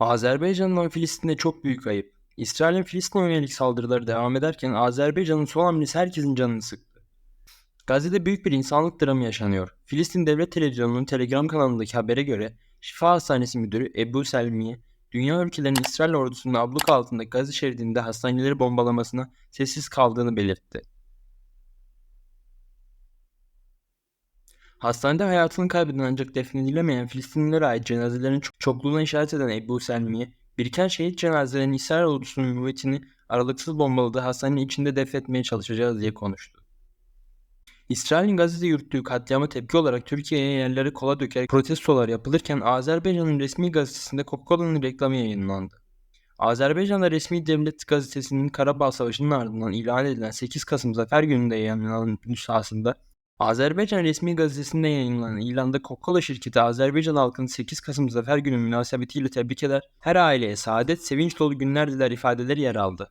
Azerbaycan'dan Filistin'e çok büyük ayıp. İsrail'in Filistin'e yönelik saldırıları devam ederken Azerbaycan'ın son hamlesi herkesin canını sıktı. Gazze'de büyük bir insanlık dramı yaşanıyor. Filistin Devlet Televizyonu'nun Telegram kanalındaki habere göre Şifa Hastanesi Müdürü Ebu Selmiye, dünya ülkelerinin İsrail ordusunun abluk altındaki Gazze şeridinde hastaneleri bombalamasına sessiz kaldığını belirtti. Hastanede hayatını kaybeden ancak defnedilemeyen Filistinlilere ait cenazelerin çok- çokluğuna işaret eden Ebu Selmiye, biriken şehit cenazelerini İsrail ordusunun müvettini aralıksız bombaladığı hastanenin içinde defnetmeye çalışacağız diye konuştu. İsrail'in Gazze'de yürüttüğü katliama tepki olarak Türkiye'ye yerleri kola dökerek protestolar yapılırken Azerbaycan'ın resmi gazetesinde Coca-Cola'nın reklamı yayınlandı. Azerbaycan'da resmi devlet gazetesinin Karabağ Savaşı'nın ardından ilan edilen 8 Kasım Zafer Günü'nde yayınlanan nüshasında Azerbaycan resmi gazetesinde yayınlanan ilanda Coca-Cola şirketi Azerbaycan halkını 8 Kasım Zafer Günü münasebetiyle tebrik eder, her aileye saadet, sevinç dolu günler diler ifadeleri yer aldı.